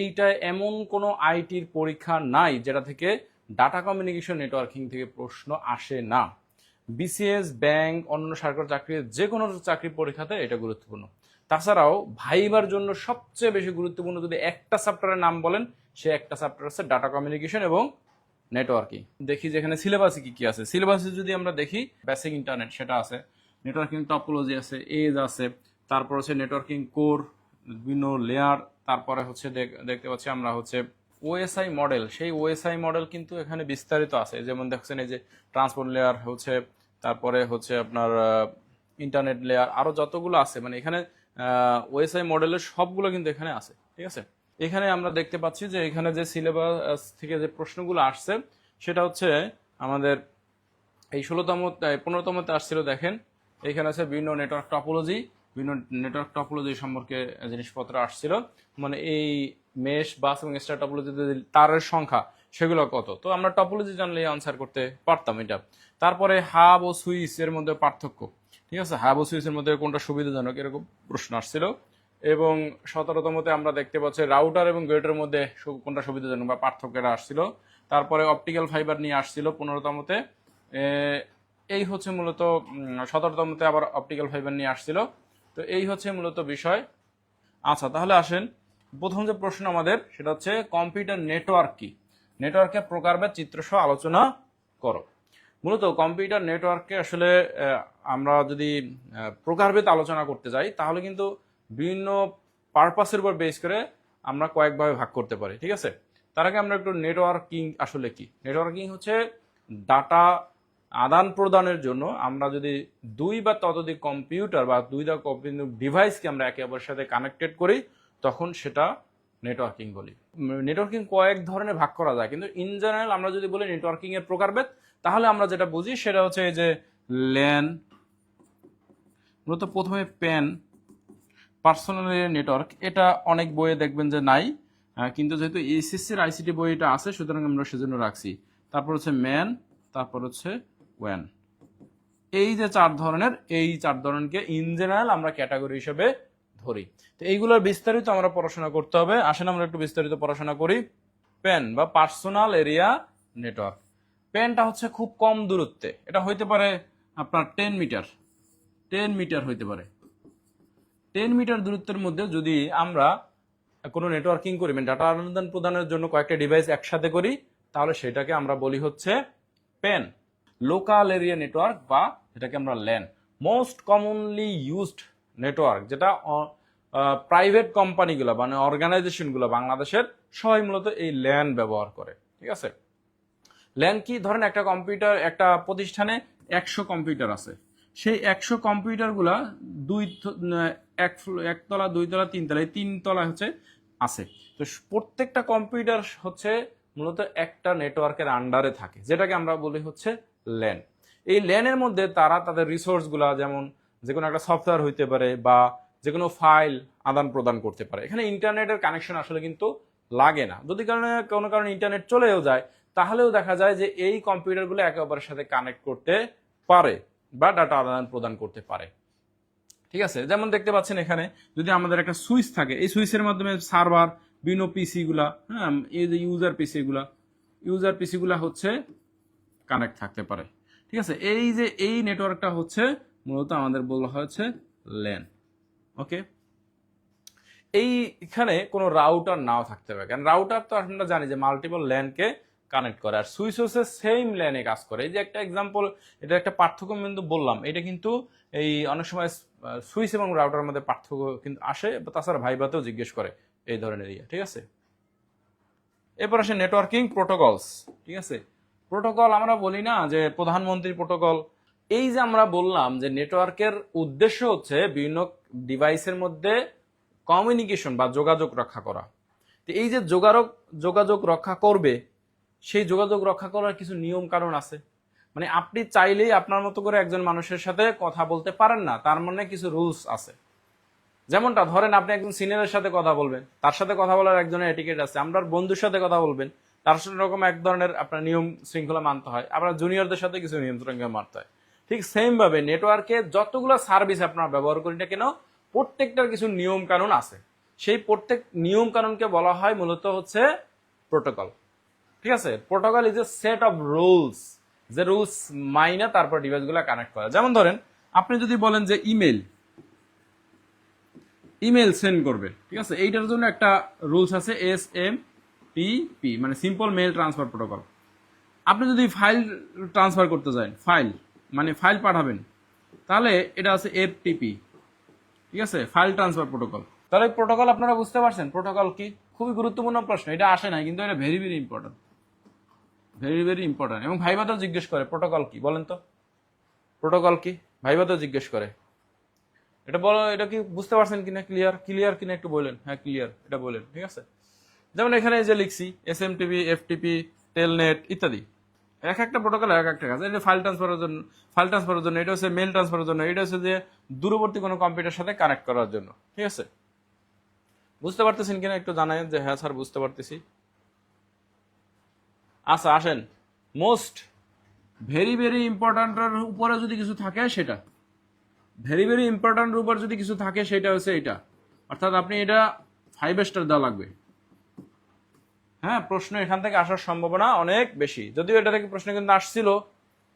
এইটা এমন কোনো আইটির পরীক্ষা নাই যেটা থেকে ডাটা কমিউনিকেশন নেটওয়ার্কিং থেকে প্রশ্ন আসে না। বিসিএস ব্যাংক অন্য সরকার চাকরি যে কোনো চাকরির পরীক্ষাতে এটা গুরুত্বপূর্ণ। তাছাড়াও ভাইবার জন্য সবচেয়ে বেশি গুরুত্বপূর্ণ যদি একটা চ্যাপ্টারের নাম বলেন, সে একটা চ্যাপ্টার আছে ডাটা কমিউনিকেশন এবং নেটওয়ার্কিং দেখি যেখানে সিলেবাসে কি কি আছে। সিলেবাসে যদি আমরা দেখি বেসিক ইন্টারনেট সেটা আছে নেটওয়ার্কিং টপোলজি আছে এজ আছে, তারপর হচ্ছে নেটওয়ার্কিং কোর বিভিন্ন লেয়ার তারপরে হচ্ছে দেখ- দেখতে পাচ্ছি আমরা হচ্ছে ওএসআই মডেল সেই ওএসআই মডেল কিন্তু এখানে বিস্তারিত আছে। যেমন দেখছেন এই যে ট্রান্সপোর্ট লেয়ার হচ্ছে, তারপরে হচ্ছে আপনার ইন্টারনেট লেয়ার আরও যতগুলো আছে। মানে এখানে ওএসআই মডেলের সবগুলো কিন্তু এখানে আছে। ঠিক আছে? এখানে আমরা দেখতে পাচ্ছি যে এখানে যে সিলেবাস থেকে যে প্রশ্নগুলো আসছে, সেটা হচ্ছে আমাদের এই ষোলোতম পনেরোতমতে আসছিল, দেখেন। এখানে আছে বিভিন্ন নেটওয়ার্ক টপোলজি বিভিন্ন নেটওয়ার্ক টপোলজি সম্পর্কে জিনিসপত্র আসছিল। মানে এই মেশ বাস এবং স্টার টপোলজিতে তারের সংখ্যা, সেগুলো কত? তো আমরা টপোলজি জানলে আনসার করতে পারতাম এটা। তারপরে হাব ও সুইচ এর মধ্যে পার্থক্য। ঠিক আছে? হাব ও সুইচের মধ্যে কোনটা সুবিধাজনক এরকম প্রশ্ন আসছিল। এবং সতেরোতমতে আমরা দেখতে পাচ্ছি রাউটার এবং গেটের মধ্যে কোনটা সুবিধাজনক বা পার্থক্যটা আসছিল। তারপরে অপটিক্যাল ফাইবার নিয়ে আসছিল পনেরোতমতে এই হচ্ছে মূলত সতেরোতমতে আবার অপটিক্যাল ফাইবার নিয়ে আসছিল। তো এই হচ্ছে মূলত বিষয়। আচ্ছা তাহলে আসেন। প্রথম যে প্রশ্ন আমাদের, সেটা হচ্ছে কম্পিউটার নেটওয়ার্ক কি? নেটওয়ার্কের প্রকারভেদ চিত্রসহ আলোচনা করো। মূলত কম্পিউটার নেটওয়ার্ককে আসলে আমরা যদি প্রকারভেদ আলোচনা করতে যাই, তাহলে কিন্তু বিভিন্ন পারপাসের উপর বেস করে আমরা কয়েকভাবে ভাগ করতে পারি, ঠিক আছে? তার আগে আমরা একটু নেটওয়ার্কিং আসলে কি? নেটওয়ার্কিং হচ্ছে ডাটা আদান প্রদানের জন্য আমরা যদি দুই বা ততোধিক কম্পিউটার বা দুই বা কম্পিউটার ডিভাইসকে আমরা একে অপরের সাথে কানেক্টেড করি, তখন সেটা নেটওয়ার্কিং বলি। নেটওয়ার্কিং কয়েক ধরনের ভাগ করা যায়, কিন্তু ইন জেনারেল আমরা যদি বলি নেটওয়ার্কিং এর প্রকারভেদ, তাহলে আমরা যেটা বুঝি সেটা হচ্ছে এই যে ল্যান মূলত প্রথমে প্যান পার্সোনাল নেটওয়ার্ক এটা অনেক বইয়ে দেখবেন যে নাই কিন্তু যেহেতু এসএসসির আইসিটি বই এটা আছে, সুতরাং আমরা সেজন্য রাখছি। তারপর হচ্ছে ম্যান, তারপর হচ্ছে ওয়ান এই যে চার ধরনের, এই চার ধরনকে ইন জেনারেল আমরা ক্যাটাগরি হিসেবে ধরি। তো এইগুলোর বিস্তারিত আমরা পড়াশোনা করতে হবে। আসেন আমরা একটু বিস্তারিত পড়াশোনা করি। পেন বা পার্সোনাল এরিয়া নেটওয়ার্ক পেনটা হচ্ছে খুব কম দূরত্বে। এটা হইতে পারে আপনার টেন মিটার টেন মিটার হইতে পারে। টেন মিটার দূরত্বের মধ্যে যদি আমরা কোনো নেটওয়ার্কিং করি মানে ডাটা আদান প্রদানের জন্য কয়েকটা ডিভাইস একসাথে করি, তাহলে সেটাকে আমরা বলি হচ্ছে পেন লোকাল এরিয়া নেটওয়ার্ক বা যেটাকে আমরা LAN most commonly used network যেটা প্রাইভেট কোম্পানিগুলো মানে অর্গানাইজেশনগুলো বাংলাদেশের সবাই মূলত এই ল্যান ব্যবহার করে, ঠিক আছে? ল্যান কি? ধরেন একটা কম্পিউটার একটা প্রতিষ্ঠানে একশো কম্পিউটার আছে। সেই একশো কম্পিউটারগুলা দুই এক একতলা, দুইতলা, তিনতলা, এই তিন তলা হচ্ছে আছে। তো প্রত্যেকটা কম্পিউটার হচ্ছে মূলত একটা নেটওয়ার্কের আন্ডারে থাকে, যেটাকে আমরা বলি হচ্ছে ল্যান এই ল্যানের মধ্যে তারা তাদের রিসোর্সগুলা যেমন যে কোনো একটা সফটওয়্যার হইতে পারে বা যে কোনো ফাইল আদান প্রদান করতে পারে। এখানে ইন্টারনেটের কানেকশন আসলে কিন্তু লাগে না। যদি কারণে কোনো কারণে ইন্টারনেট চলেও যায়, তাহলেও দেখা যায় যে এই কম্পিউটারগুলো একে অপরের সাথে কানেক্ট করতে পারে বা ডাটা আদান প্রদান করতে পারে। ঠিক আছে? যেমন দেখতে পাচ্ছেন এখানে যদি আমাদের একটা সুইচ থাকে, এই সুইচের মাধ্যমে সার্ভার বিভিন্ন পিসি গুলা হ্যাঁ এই যে ইউজার পিসি গুলা ইউজার পিসি গুলা হচ্ছে কানেক্ট থাকতে পারে। ঠিক আছে? এই যে এই নেটওয়ার্কটা হচ্ছে মূলত আমাদের বলা হয়েছে ল্যান ওকে এইখানে কোনো রাউটার নাও থাকতে পারে। কারণ রাউটার তো আমরা জানি যে মাল্টিপল ল্যানকে কানেক্ট করে। আর সুইচ হচ্ছে সেম ল্যানে কাজ করে। এই যে একটা এক্সাম্পল এটা একটা পার্থক্য কিন্তু বললাম। এটা কিন্তু এই অনেক সময় সুইচ এবং রাউটার মধ্যে পার্থক্য কিন্তু আসে তাছাড়া ভাইবাতেও জিজ্ঞেস করে এই ধরনের ইয়ে ঠিক আছে? এরপর আসে নেটওয়ার্কিং প্রোটোকলস ঠিক আছে? প্রোটোকল আমরা বলি না, যে প্রধানমন্ত্রী প্রোটোকল। এই যে আমরা বললাম যে নেটওয়ার্কের উদ্দেশ্য হচ্ছে বিভিন্ন ডিভাইসের মধ্যে কমিউনিকেশন বা যোগাযোগ রক্ষা করা। তো এই যে যোগাযোগ যোগাযোগ রক্ষা করবে, সেই যোগাযোগ রক্ষা করার কিছু নিয়ম কারণ আছে। মানে আপনি চাইলেই আপনার মতো করে একজন মানুষের সাথে কথা বলতে পারেন না, তার মানে কিছু রুলস আছে। যেমনটা, ধরেন আপনি একজন সিনিয়রের সাথে কথা বলবেন, তার সাথে কথা বলার একজনের এটিকেট আছে আপনার বন্ধুর সাথে কথা বলবেন তার সাথে রকম এক ধরনের আপনার নিয়ম শৃঙ্খলা মানতে হয়। আপনার জুনিয়রদের সাথে কিছু নিয়ম শৃঙ্খলা মানতে হয়। ঠিক সেম ভাবে নেটওয়ার্কে যতগুলো সার্ভিস আপনারা ব্যবহার করি না কেন, প্রত্যেকটার কিছু নিয়ম কানুন আছে। সেই প্রত্যেক নিয়ম কানুনকে বলা হয় মূলত হচ্ছে প্রোটোকল ঠিক আছে? Protocol is a set of rules যে রুলস মাইনে তারপর ডিভাইসগুলো কানেক্ট করা। যেমন ধরেন, আপনি যদি বলেন যে ইমেল ইমেল সেন্ড করবে ঠিক আছে? এইটার জন্য একটা রুলস আছে এস এম পি পি মানে সিম্পল মেল ট্রান্সফার প্রোটোকল আপনি যদি ফাইল ট্রান্সফার করতে চান ফাইল মানে ফাইল পাঠাবেন, তাহলে এটা আছে এফটিপি ঠিক আছে? ফাইল ট্রান্সফার প্রোটোকল তাহলে প্রোটোকল আপনারা বুঝতে পারছেন প্রোটোকল কি? খুবই গুরুত্বপূর্ণ প্রশ্ন, এটা আসে না কিন্তু এটা very very important very very important এবং ভাইবাতেও জিজ্ঞেস করে প্রোটোকল কি? বলেন তো। প্রোটোকল কি? ভাইবাতেও জিজ্ঞেস করে। এটা বলো, এটা কি বুঝতে পারছেন কিনা? ক্লিয়ার ক্লিয়ার কিনা একটু বলেন। হ্যাঁ ক্লিয়ার এটা বলেন, ঠিক আছে? যেমন এখানে যে লিখছি S M TV FTP telnet ইত্যাদি। এক একটা প্রোটোকল এক একটা কাজ। এটা ফাইল ট্রান্সফারের জন্য ফাইল ট্রান্সফারের জন্য, এটা হচ্ছে মেল ট্রান্সফারের জন্য, এটা হচ্ছে যে দূরবর্তী কোনো কম্পিউটার সাথে কানেক্ট করার জন্য। ঠিক আছে? বুঝতে পারতেছেন কিনা একটু জানাই যে হ্যাঁ স্যার, বুঝতে পারতেছি। আচ্ছা আসেন। মোস্ট ভেরি ভেরি ইম্পর্ট্যান্টের উপরে যদি কিছু থাকে, সেটা। ভেরি ভেরি ইম্পর্ট্যান্টের উপর যদি কিছু থাকে, সেটা হচ্ছে এটা। অর্থাৎ আপনি এটা ফাইভ স্টার দেওয়া লাগবে। হ্যাঁ প্রশ্ন এখান থেকে আসার সম্ভাবনা অনেক বেশি। যদিও এটা থেকে প্রশ্ন কিন্তু আসছিল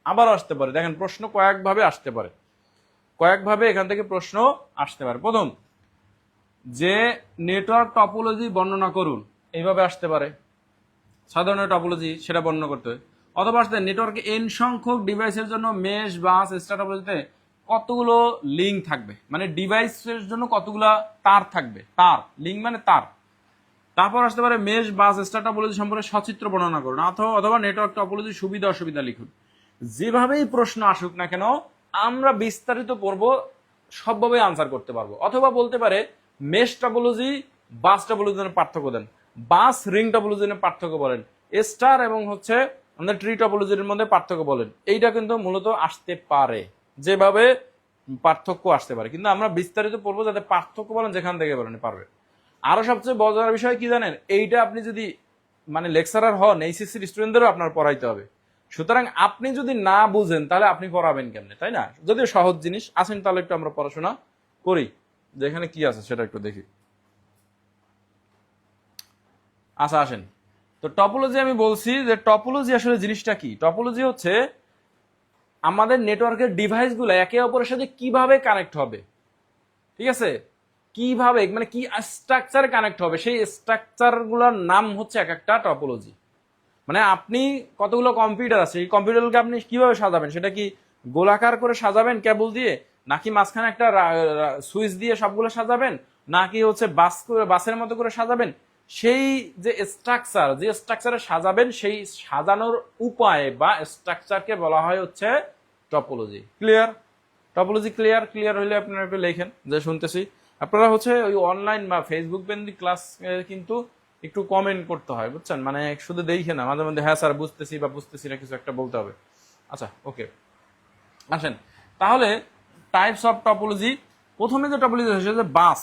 আবার আসতে পারে। দেখেন, প্রশ্ন কয়েকভাবে আসতে পারে। কয়েকভাবে এখান থেকে প্রশ্ন আসতে পারে। প্রথম, যে নেটওয়ার্ক টপোলজি বর্ণনা করুন, এইভাবে আসতে পারে। সাধারণ টপোলজি, সেটা বর্ণনা করতে হয়। অথবা আসতে নেটওয়ার্কে এন সংখ্যক ডিভাইসের জন্য মেশ, বাস টপোলজিতে কতগুলো লিঙ্ক থাকবে? মানে ডিভাইসের জন্য কতগুলো তার থাকবে? তার, লিঙ্ক মানে তার। তারপর আসতে পারে মেশ বাস এক্সট্রা টপোলজি সম্পর্কে সচিত্র বর্ণনা করুন, অথবা অথবা নেটওয়ার্ক টপোলজি সুবিধা অসুবিধা লিখুন। যেভাবেই প্রশ্ন আসুক না কেন, আমরা বিস্তারিত পড়ব সবভাবে আনসার করতে পারব। অথবা বলতে পারে মেশ টপোলজি বাস টপোলজির পার্থক্য দেন। বাস রিং টপোলজির পার্থক্য বলেন। স্টার এবং হচ্ছে আমাদের ট্রি টপোলজির মধ্যে পার্থক্য বলেন। এইটা কিন্তু মূলত আসতে পারে। যেভাবে পার্থক্য আসতে পারে। কিন্তু আমরা বিস্তারিত পড়ব যাতে পার্থক্য বলেন, যেখান থেকে বলেন, পারবে। আরও সবচেয়ে মজার বিষয় কি জানেন? এইটা আপনি যদি মানে লেকচারার হন এইচএসসির স্টুডেন্টদেরও আপনার পড়াইতে হবে। সুতরাং আপনি যদি না বুঝেন, তাহলে আপনি পড়াবেন কেমনে, তাই না? যদিও সহজ জিনিস, আসেন তাহলে একটু আমরা পড়াশোনা করি। যে এখানে কি আছে সেটা একটু দেখি। আচ্ছা আসেন। তো টপোলজি আমি বলছি যে টপোলজি আসলে জিনিসটা কি? টপোলজি হচ্ছে আমাদের নেটওয়ার্কের ডিভাইসগুলো একে অপরের সাথে কীভাবে কানেক্ট হবে? ঠিক আছে? কীভাবে মানে কি স্ট্রাকচারে কানেক্ট হবে? সেই স্ট্রাকচারগুলোর নাম হচ্ছে এক একটা টপোলজি মানে আপনি কতগুলো কম্পিউটার আছে, এই কম্পিউটারগুলোকে আপনি কীভাবে সাজাবেন? সেটা কি গোলাকার করে সাজাবেন কেবল দিয়ে? নাকি মাঝখানে একটা সুইচ দিয়ে সবগুলো সাজাবেন? নাকি হচ্ছে বাস করে বাসের মতো করে সাজাবেন? সেই যে স্ট্রাকচার যে স্ট্রাকচারে সাজাবেন, সেই সাজানোর উপায় বা স্ট্রাকচারকে বলা হয় হচ্ছে topology clear topology clear clear হলে আপনারা একটু লেখেন, যে শুনতেছি। আপনারা হচ্ছে ওই অনলাইন বা ফেসবুক বেন্দি ক্লাস কিন্তু একটু কমেন্ট করতে হয়, বুঝছেন? মানে শুধু দেখে না, মাঝে মধ্যে হ্যাঁ স্যার, বুঝতেছি বা বুঝতেছি না, কিছু একটা বলতে হবে। আচ্ছা ওকে আসেন। তাহলে টাইপস অফ টপোলজি প্রথমে যে টপোলজি হচ্ছে যে বাস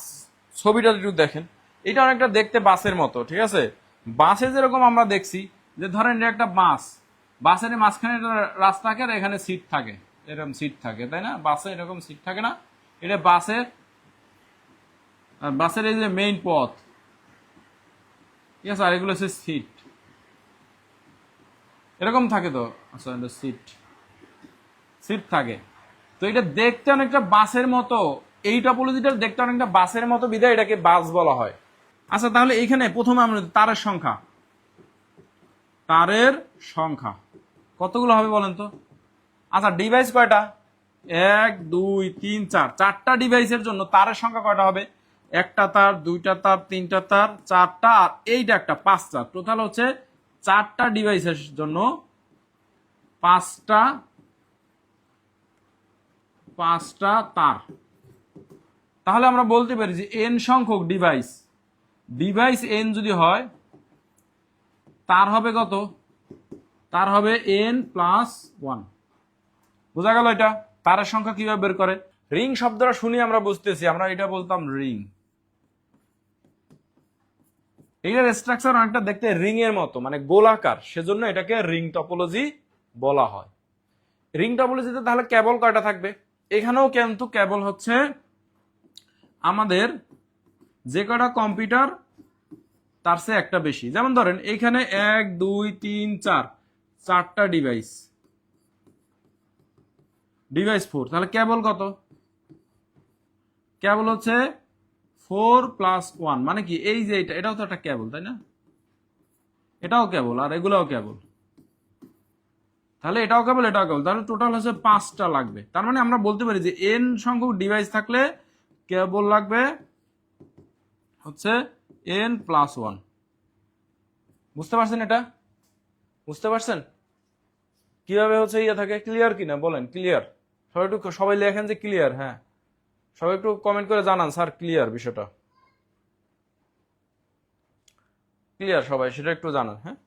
ছবিটা একটু দেখেন। এটা অনেকটা দেখতে বাসের মতো, ঠিক আছে? বাসে যেরকম আমরা দেখছি, যে ধরেন এটা একটা বাস বাসের মাঝখানে রাস্তা থাকে আর এখানে সিট থাকে। এরকম সিট থাকে, তাই না? বাসে এরকম সিট থাকে না। এটা বাসের আর বাসের এই যে মেইন পথ ঠিক আছে আর এগুলো হচ্ছে সিট এরকম থাকে তো? আচ্ছা সিট সিট থাকে। তো এটা দেখতে অনেকটা বাসের মতো। এই টপোলজিটা দেখতে অনেকটা বাসের মতো বিধায় এটাকে বাস বলা হয়। আচ্ছা তাহলে এইখানে প্রথমে আমরা তারের সংখ্যা। তারের সংখ্যা। কতগুলো হবে বলেন তো? আচ্ছা ডিভাইস কয়টা? এক, দুই, তিন, চার। চারটা ডিভাইসের জন্য তারের সংখ্যা কয়টা হবে? একটা তার, দুইটা তার, তিনটা তার, চারটা, আর এইটা একটা পাঁচ পাঁচটা। টোটাল হচ্ছে চারটা ডিভাইসের জন্য পাঁচটা পাঁচটা তার। তাহলে আমরা বলতে পারি যে এন সংখ্যক ডিভাইস ডিভাইস এন যদি হয়, তার হবে কত? তার হবে এন প্লাস ওয়ান বোঝা গেল এটা? তারের সংখ্যা কীভাবে বের করে? রিং শব্দটা শুনি আমরা বুঝতেছি, আমরা এটা বলতাম রিং। এটার স্ট্রাকচার অনেকটা দেখতে রিং এর মতো মানে গোলাকার। সেজন্য এটাকে রিং টপোলজি বলা হয়। রিং টপোলজিতে তাহলে কেবল কয়টা থাকবে? এখানেও কিন্তু কেবল হচ্ছে আমাদের যে কটা কম্পিউটার তার চেয়ে একটা বেশি। যেমন ধরেন এইখানে এক, দুই, তিন, চার, চারটা ডিভাইস ডিভাইস ফোর তাহলে কেবল কত? কেবল হচ্ছে ফোর প্লাস ওয়ান মানে কি? এই যে এটা, এটাও তো একটা কেবল, তাই না? এটাও কেবল, আর এগুলাও কেবল। তাহলে এটাও কেবল এটাও কেবল। তাহলে টোটাল হচ্ছে পাঁচটা লাগবে। তার মানে আমরা বলতে পারি যে এন সংখ্যক ডিভাইস থাকলে কেবল লাগবে হচ্ছে এন প্লাস ওয়ান বুঝতে পারছেন এটা? বুঝতে পারছেন? কীভাবে হচ্ছে ইয়ে থাকে? ক্লিয়ার কিনা? বলেন ক্লিয়ার সবাই একটু সবাই লেখেন যে ক্লিয়ার হ্যাঁ। সবাই একটু কমেন্ট করে জানান স্যার ক্লিয়ার বিষয়টা। ক্লিয়ার সবাই, সেটা একটু জানান হ্যাঁ?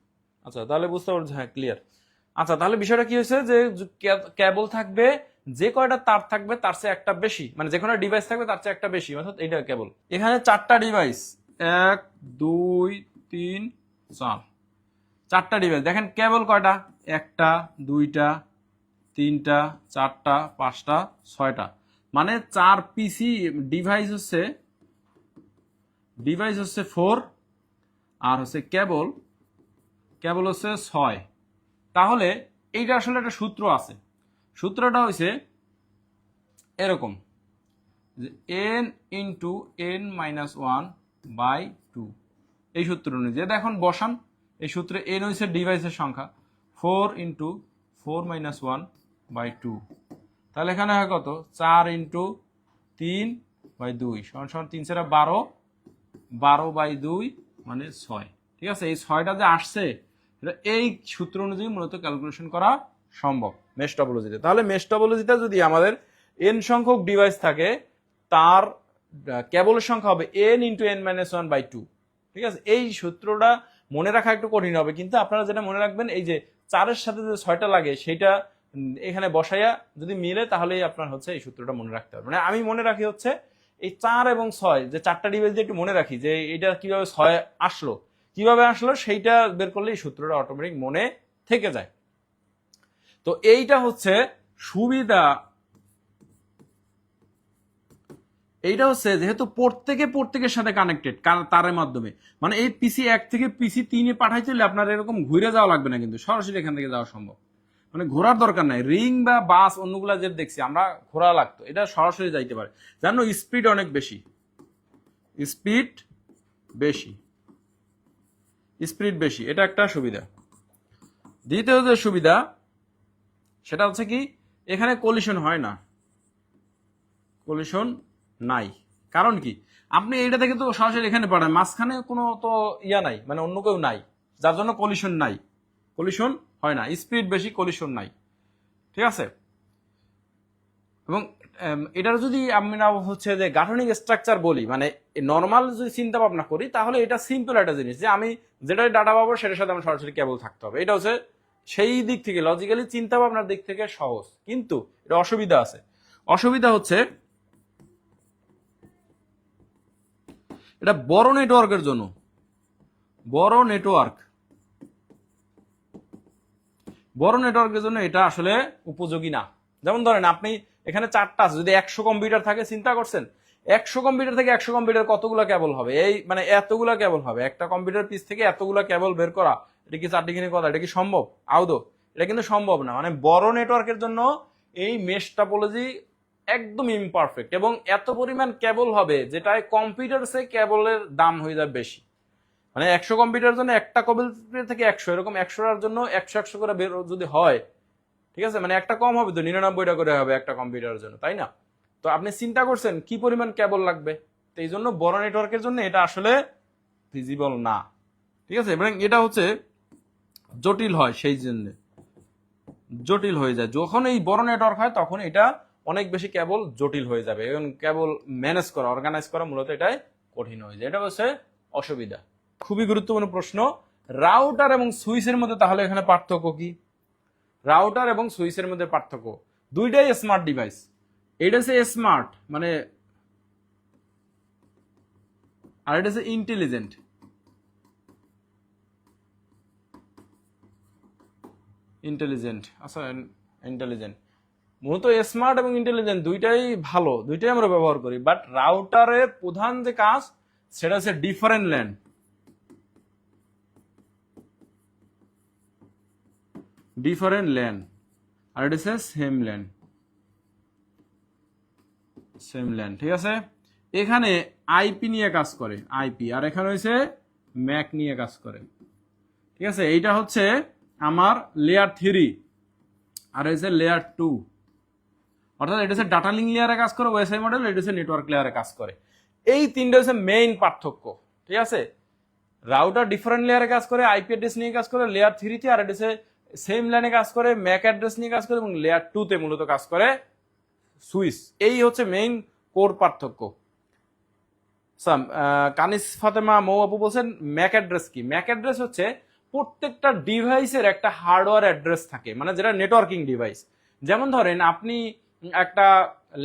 আচ্ছা তাহলে বুঝতে পারছি হ্যাঁ ক্লিয়ার আচ্ছা তাহলে বিষয়টা কি হয়েছে যে কেবল থাকবে, যে কয়টা তার থাকবে, তার চেয়ে একটা বেশি। মানে যে কোনো ডিভাইস থাকবে, তার চেয়ে একটা বেশি, অর্থাৎ এটা কেবল এখানে চারটা ডিভাইস এক, দুই, তিন, চার। চারটা ডিভাইস দেখেন কেবল কয়টা? একটা, দুইটা, তিনটা, চারটা, পাঁচটা, ছয়টা। মানে চার পিসি ডিভাইস হচ্ছে ডিভাইস হচ্ছে ফোর আর হচ্ছে কেবল কেবল হচ্ছে ছয়। তাহলে এইটা আসলে একটা সূত্র আছে। সূত্রটা হয়েছে এরকম N into N minus one by two এই সূত্র অনুযায়ী দেখুন বসান, এই সূত্রে এন হয়েছে ডিভাইসের সংখ্যা four into four minus one by two তাহলে এখানে হয় কত? চার ইন্টু তিন বাই দুই। সমান সমান তিন সেটা বারো। বারো বাই দুই মানে ছয়। ঠিক আছে? এই ছয়টা যে আসছে এটা এই সূত্র অনুযায়ী মূলত ক্যালকুলেশন করা সম্ভব। মেশ টপোলজিতে তাহলে মেশ টপোলজিতে যদি আমাদের এন সংখ্যক ডিভাইস থাকে তার কেবলের সংখ্যা হবে N into N minus one by two ঠিক আছে? এই সূত্রটা মনে রাখা একটু কঠিন হবে কিন্তু আপনারা যেটা মনে রাখবেন এই যে চারের সাথে যে ছয়টা লাগে উম, এখানে বসাইয়া যদি মিলে, তাহলেই আপনার হচ্ছে এই সূত্রটা মনে রাখতে হবে। মানে আমি মনে রাখি হচ্ছে, এই চার এবং ছয়, যে চারটা ডিভাইস দিয়ে একটু মনে রাখি, যে এটা কীভাবে ছয় আসলো, কীভাবে আসলো, সেইটা বের করলে এই সূত্রটা অটোমেটিক মনে থেকে যায়। তো এইটা হচ্ছে সুবিধা, এইটা হচ্ছে যেহেতু প্রত্যেকে প্রত্যেকের সাথে কানেক্টেড তারের মাধ্যমে। মানে এই পিসি এক থেকে পিসি তিনে পাঠাইতে হলে আপনার এরকম ঘুরে যাওয়া লাগবে না কিন্তু, সরাসরি এখান থেকে যাওয়া সম্ভব। মানে ঘোরার দরকার নাই। রিং বা বাস অন্যগুলা যে দেখছি, আমরা ঘোরা লাগতো। এটা সরাসরি যাইতে পারে। জানো স্পিড অনেক বেশি। স্পিড বেশি। স্পিড বেশি। এটা একটা সুবিধা। দ্বিতীয় যে সুবিধা, সেটা হচ্ছে কি, এখানে কলিশন হয় না। কলিশন নাই। কারণ কি? আপনি এইটা থেকে তো সরাসরি এখানে পাঠান, মাঝখানে কোনো তো ইয়া নাই মানে অন্য কেউ নাই, যার জন্য কলিশন নাই। কলিশন হয় না। স্পিড বেশি কলিশন নাই। ঠিক আছে? এবং এটার যদি আমরা হচ্ছে যে গাঠনিক স্ট্রাকচার বলি মানে নর্মাল যদি চিন্তা ভাবনা করি, তাহলে এটা সিম্পল একটা জিনিস যে আমি যেটা ডাটা পাবো, সেটার সাথে আমার সরাসরি কেবল থাকতে হবে। এটা হচ্ছে সেই দিক থেকে লজিক্যালি চিন্তা ভাবনার দিক থেকে সহজ। কিন্তু এটা অসুবিধা আছে। অসুবিধা হচ্ছে, এটা বড় নেটওয়ার্কের জন্য। বড় নেটওয়ার্ক বড় নেটওয়ার্কের জন্য এটা আসলে উপযোগী না। যেমন ধরেন আপনি এখানে চারটা আছে, যদি একশো কম্পিউটার থাকে, চিন্তা করছেন, একশো কম্পিউটার থেকে একশো কম্পিউটার কতগুলো কেবল হবে? এই মানে এতগুলা কেবল হবে, একটা কম্পিউটার পিস থেকে এতগুলা কেবল বের করা, এটা কি চারটিখানি কথা? এটা কি সম্ভব? আউদো এটা কিন্তু সম্ভব না। মানে বড় নেটওয়ার্কের জন্য এই মেশ একদম ইমপারফেক্ট এবং এত পরিমাণ কেবল হবে যেটায় কম্পিউটার সে কেবলের দাম হয়ে যাবে বেশি। মানে একশো কম্পিউটার জন্য একটা কম্পিউটার থেকে একশো, এরকম একশোটার জন্য একশো একশো করে বের যদি হয়, ঠিক আছে? মানে একটা কম হবে তো, নিরানব্বইটা করে হবে একটা কম্পিউটারের জন্য, তাই না? তো আপনি চিন্তা করছেন, কি পরিমাণ কেবল লাগবে? তো এই জন্য বড় নেটওয়ার্কের জন্য এটা আসলে ফিজিবল না। ঠিক আছে? এবং এটা হচ্ছে জটিল হয় সেই জন্য। জটিল হয়ে যায়। যখন এই বড় নেটওয়ার্ক হয়, তখন এটা অনেক বেশি কেবল জটিল হয়ে যাবে। এবং কেবল ম্যানেজ করা অর্গানাইজ করা মূলত এটাই কঠিন হয়ে যায়। এটা হচ্ছে অসুবিধা। খুবই গুরুত্বপূর্ণ প্রশ্ন। রাউটার এবং সুইচের মধ্যে তাহলে এখানে পার্থক্য কি? রাউটার এবং সুইচের মধ্যে পার্থক্য। দুইটাই স্মার্ট ডিভাইস এটা হচ্ছে স্মার্ট মানে আর এটা হচ্ছে ইন্টেলিজেন্ট ইন্টেলিজেন্ট আচ্ছা ইন্টেলিজেন্ট মূলত স্মার্ট এবং ইন্টেলিজেন্ট দুইটাই ভালো, দুইটাই আমরা ব্যবহার করি। বাট রাউটারের প্রধান যে কাজ, সেটা হচ্ছে ডিফারেন্ট ল্যান্ড ডিফারেন্ট ল্যান্ড আর এটা হচ্ছে সেম ল্যান্ড সেম ল্যান্ড ঠিক আছে? এখানে আইপি নিয়ে কাজ করে আইপি আর এখানে হচ্ছে ম্যাক নিয়ে কাজ করে। ঠিক আছে? এইটা হচ্ছে আমার লেয়ার থ্রি আর হচ্ছে লেয়ার টু অর্থাৎ এটা হচ্ছে ডাটা লিঙ্ক লেয়ারে কাজ করে, ওয়েবসাইট মডেল এটা হচ্ছে নেটওয়ার্ক লেয়ারে কাজ করে। এই তিনটা হচ্ছে মেইন পার্থক্য, ঠিক আছে? রাউটার ডিফারেন্ট লেয়ারে কাজ করে আইপি অ্যাড্রেস নিয়ে কাজ করে লেয়ার থ্রিতে আর এটা হচ্ছে সেম লাইনে কাজ করে ম্যাক অ্যাড্রেস নিয়ে কাজ করে এবং লেয়ার টুতে মূলত কাজ করে সুইস এই হচ্ছে মেইন কোর পার্থক্য। কানিস ফাতেমা মৌ আপু বলছেন ম্যাক অ্যাড্রেস কি? ম্যাক অ্যাড্রেস হচ্ছে প্রত্যেকটা ডিভাইসের একটা হার্ডওয়্যার অ্যাড্রেস থাকে মানে যেটা নেটওয়ার্কিং ডিভাইস যেমন ধরেন, আপনি একটা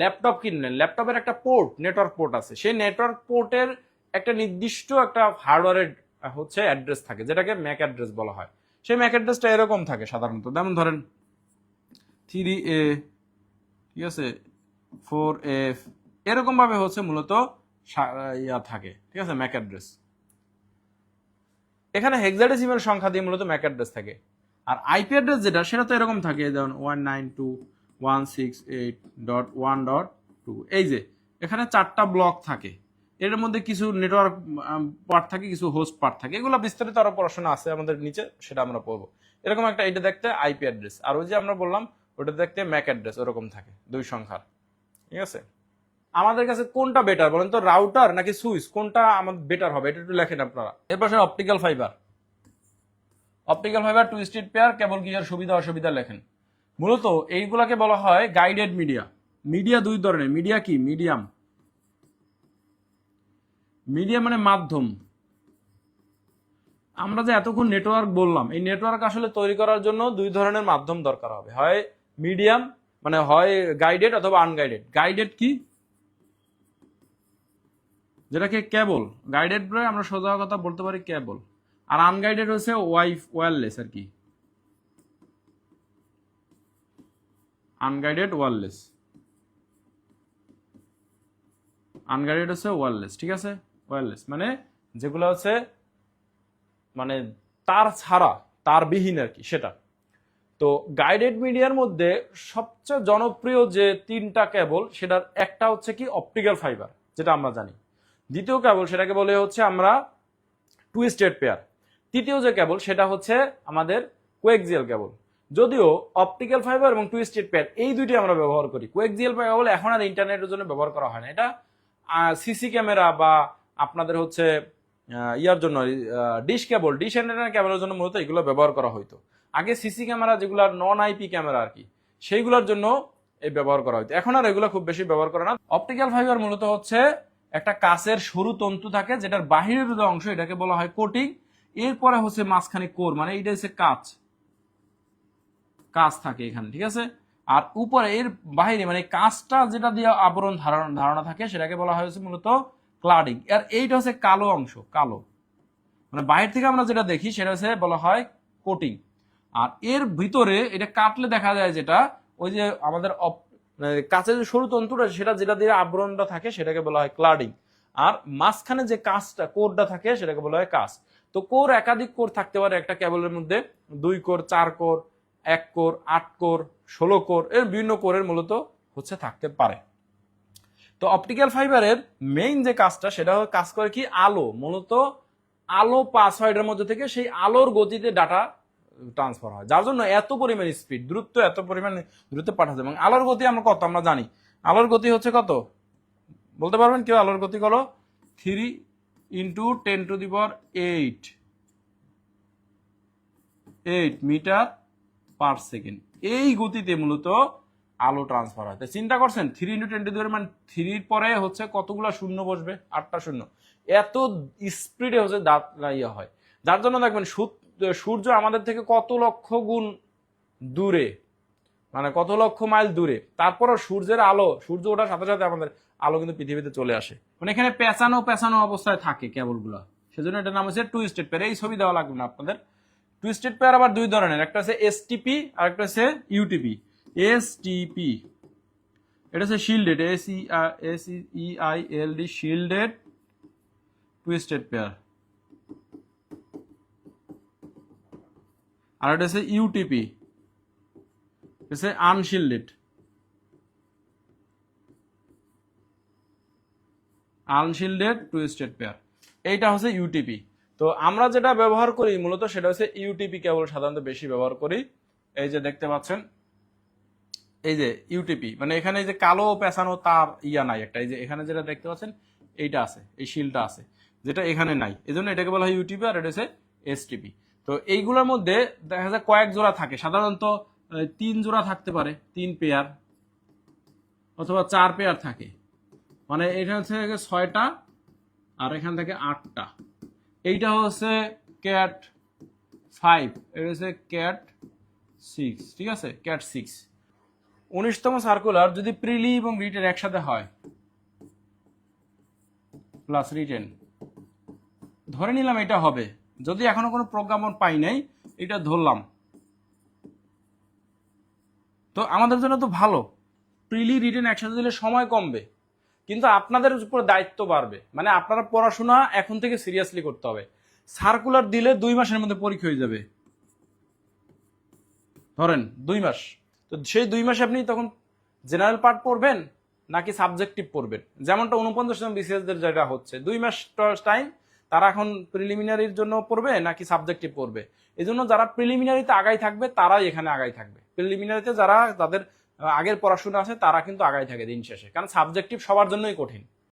ল্যাপটপ কিনলেন ল্যাপটপের একটা পোর্ট নেটওয়ার্ক পোর্ট আছে। সেই নেটওয়ার্ক পোর্টের একটা নির্দিষ্ট একটা হার্ডওয়্যারের হচ্ছে অ্যাড্রেস থাকে, যেটাকে ম্যাক অ্যাড্রেস বলা হয়। সেই ম্যাক অ্যাড্রেসটা এরকম থাকে সাধারণত। যেমন ধরেন থ্রি এ, ঠিক আছে, ফোর এফ, এরকমভাবে হচ্ছে মূলত ইয়া থাকে, ঠিক আছে ম্যাক অ্যাড্রেস এখানে হেক্সাডেসিমেল সংখ্যা দিয়ে মূলত ম্যাক অ্যাড্রেস থাকে। আর আইপি অ্যাড্রেস যেটা, সেটা তো এরকম থাকে যেমন one nine two one six eight dot one dot two এই যে, এখানে চারটা ব্লক থাকে। এর মধ্যে কিছু নেটওয়ার্ক পার্ট থাকে, কিছু হোস্ট পার্ট থাকে। এগুলো বিস্তারিত আরও পড়াশোনা আছে আমাদের নিচে, সেটা আমরা পড়ব। এরকম একটা এটা দেখতে আইপি অ্যাড্রেস আর ওই যে আমরা বললাম, ওটা দেখতে ম্যাক অ্যাড্রেস ওরকম থাকে, দুই সংখ্যার। ঠিক আছে? আমাদের কাছে কোনটা বেটার বলেন তো রাউটার নাকি সুইচ কোনটা আমাদের বেটার হবে? এটা একটু লেখেন আপনারা। এর পাশে optical fibre optical fibre twisted pair cable gear সুবিধা, অসুবিধা লেখেন। মূলত এইগুলাকে বলা হয় গাইডেড মিডিয়া মিডিয়া দুই ধরনের। মিডিয়া কি? মিডিয়াম মিডিয়া মানে মাধ্যম। আমরা যে এতক্ষণ নেটওয়ার্ক বললাম, এই নেটওয়ার্ক আসলে তৈরি করার জন্য দুই ধরনের মাধ্যম দরকার হবে। হয় মিডিয়াম মানে হয় গাইডেড অথবা আনগাইডেড গাইডেড কি? যেটাকে কেবল গাইডেড আমরা সোজা কথা বলতে পারি কেবল আর আনগাইডেড হচ্ছে ওয়াইফ ওয়্যারলেস আর কি। আনগাইডেড ওয়্যারলেস আনগাইডেড হচ্ছে ওয়্যারলেস ঠিক আছে? ওয়্যারলেস মানে যেগুলো হচ্ছে মানে তার ছাড়া, তার বিহীন আর কি, সেটা। তো গাইডেড মিডিয়ার মধ্যে সবচেয়ে জনপ্রিয় যে তিনটা কেবল সেটার একটা হচ্ছে কি অপটিক্যাল ফাইবার যেটা আমরা জানি। দ্বিতীয় কেবল সেটাকে বলে হচ্ছে আমরা টু স্টেট পেয়ার তৃতীয় যে কেবল সেটা হচ্ছে আমাদের কোয়েকজিয়াল কেবল যদিও অপটিক্যাল ফাইবার এবং টু স্টেট পেয়ার এই দুইটি আমরা ব্যবহার করি। কোয়েকজিয়াল কেবল এখন আর ইন্টারনেটের জন্য ব্যবহার করা হয় না। এটা সিসি ক্যামেরা বা আপনাদের হচ্ছে ইয়ার জন্য ডিশ কেবল ডিশ অ্যান্টেনা ক্যামেরার জন্য মূলত এগুলো ব্যবহার করা হইতো। আগে সিসি ক্যামেরা যেগুলো নন আইপি ক্যামেরা আর কি, সেইগুলোর জন্য এই ব্যবহার করা হতো এখন আর এগুলো খুব বেশি ব্যবহার করে না। অপটিক্যাল ফাইবার মূলত হচ্ছে একটা কাচের সরু তন্তু থাকে, যেটার বাহিরের যে অংশ, এটাকে বলা হয় কোটিং এরপরে হচ্ছে মাঝখানে কোর মানে এইটা হচ্ছে কাচ। কাজ থাকে এখানে, ঠিক আছে? আর উপরে, এর বাইরে মানে কাজটা যেটা দিয়ে আবরণ ধারণা ধারণা থাকে, সেটাকে বলা হয়েছে মূলত ক্লাডিং আর এইটা হচ্ছে কালো অংশ, কালো। মানে বাইরে থেকে আমরা যেটা দেখি, সেটা হচ্ছে বলা হয় কোটিং আর এর ভিতরে এটা কাটলে দেখা যায় যেটা, ওই যে আমাদের মানে কাঁচের যে সরু তন্তুটা, সেটা যেটা দিয়ে আবরণটা থাকে, সেটাকে বলা হয় ক্লাডিং আর মাঝখানে যে কাজটা, কোরটা থাকে, সেটাকে বলা হয় কাজ তো কোর একাধিক কোর থাকতে পারে, একটা কেবলের মধ্যে। দুই কোর, চার কোর, এক কোর, আট কোর, ষোলো কোর, এর বিভিন্ন কোরের মূলত হচ্ছে থাকতে পারে। তো অপটিক্যাল ফাইবারের মেইন যে কাজটা, সেটা হলো কাজ করে কি? আলো, মূলত আলো পাস হয় মধ্যে থেকে সেই আলোর গতিতে ডাটা ট্রান্সফার হয়। যার জন্য এত পরিমাণ স্পিড দ্রুত এত পরিমাণ দ্রুত পাঠাতে এবং আলোর গতি আমরা কত? আমরা জানি। আলোর গতি হচ্ছে কত? বলতে পারবেন কেউ? আলোর গতি কলো three into ten to the power eight eight metre per second এই গতিতে মূলত আলো ট্রান্সফার হয়। তো চিন্তা করছেন three into ten to the মানে থ্রির পরে হচ্ছে কতগুলো শূন্য বসবে? আটটা শূন্য। এত স্পিডে হচ্ছে দাঁত ইয়ে হয়। যার জন্য দেখবেন সূর্য আমাদের থেকে কত লক্ষ গুণ দূরে? মানে কত লক্ষ মাইল দূরে? তারপরও সূর্যের আলো, সূর্য ওঠার সাথে সাথে আমাদের আলো কিন্তু পৃথিবীতে চলে আসে। মানে এখানে পেঁচানো পেঁচানো অবস্থায় থাকে কেবলগুলো। সেজন্য এটার নাম হচ্ছে টু স্টেট পেয়ার এই ছবি দেওয়া লাগবে না আপনাদের। টু স্টেট পেয়ার আবার দুই ধরনের। একটা হচ্ছে এসটিপি আর একটা হচ্ছে ইউটিপি এসটিপি এটা হচ্ছে shielded S E S E I L D shielded twisted pair আর এটা হচ্ছে ইউটিপি হচ্ছে আনশিল্ডেড আনশিল্ডেড টুইস্টেড পেয়ার এইটা হচ্ছে ইউটিপি তো আমরা যেটা ব্যবহার করি মূলত সেটা হচ্ছে ইউটিপি কেবল সাধারণত বেশি ব্যবহার করি। এই যে দেখতে পাচ্ছেন এই যে ইউটিপি মানে এখানে যে কালো পেঁচানো তার ইয়া নাই একটা, এই যে এখানে যেটা দেখতে পাচ্ছেন, এইটা আছে, এই শিলটা আছে, যেটা এখানে নাই। এই জন্য এটাকে বলা হয় ইউটিপি আর এটা হচ্ছে এসটিপি তো এইগুলোর মধ্যে দেখা যায় কয়েক জোড়া থাকে, সাধারণত তিন জোড়া থাকতে পারে, তিন পেয়ার অথবা চার পেয়ার থাকে। মানে এখান থেকে ছয়টা, আর এখান থেকে আটটা। এইটা হচ্ছে ক্যাট ফাইভ এটা হচ্ছে ক্যাট সিক্স ঠিক আছে? ক্যাট সিক্স উনিশতম সার্কুলার যদি প্রিলি এবং রিটেন একসাথে হয় প্লাস রিটেন ধরে নিলাম এটা হবে। যদি এখনও কোনো প্রজ্ঞাপন পাই নাই, এটা ধরলাম। তো আমাদের জন্য তো ভালো। প্রিলি রিটেন একসাথে দিলে সময় কমবে, কিন্তু আপনাদের উপর দায়িত্ব বাড়বে। মানে আপনারা পড়াশোনা এখন থেকে সিরিয়াসলি করতে হবে। সার্কুলার দিলে দুই মাসের মধ্যে পরীক্ষা হয়ে যাবে। ধরেন, দুই মাস। তো সেই দুই মাসে আপনি তখন জেনারেল পার্ট পড়বেন নাকি সাবজেক্টিভ পড়বেন? যেমনটা উনপঞ্চাশ জন বিসিএসদের যেটা হচ্ছে। দুই মাস টাইম তারা এখন প্রিলিমিনারির জন্য পড়বে নাকি সাবজেক্টিভ পড়বে? এই জন্য যারা প্রিলিমিনারিতে আগাই থাকবে, তারাই এখানে আগাই থাকবে। প্রিলিমিনারিতে যারা তাদের আগের পড়াশোনা আছে, তারা কিন্তু আগাই থাকে দিন শেষে। কারণ সাবজেক্টিভ সবার জন্যই কঠিন।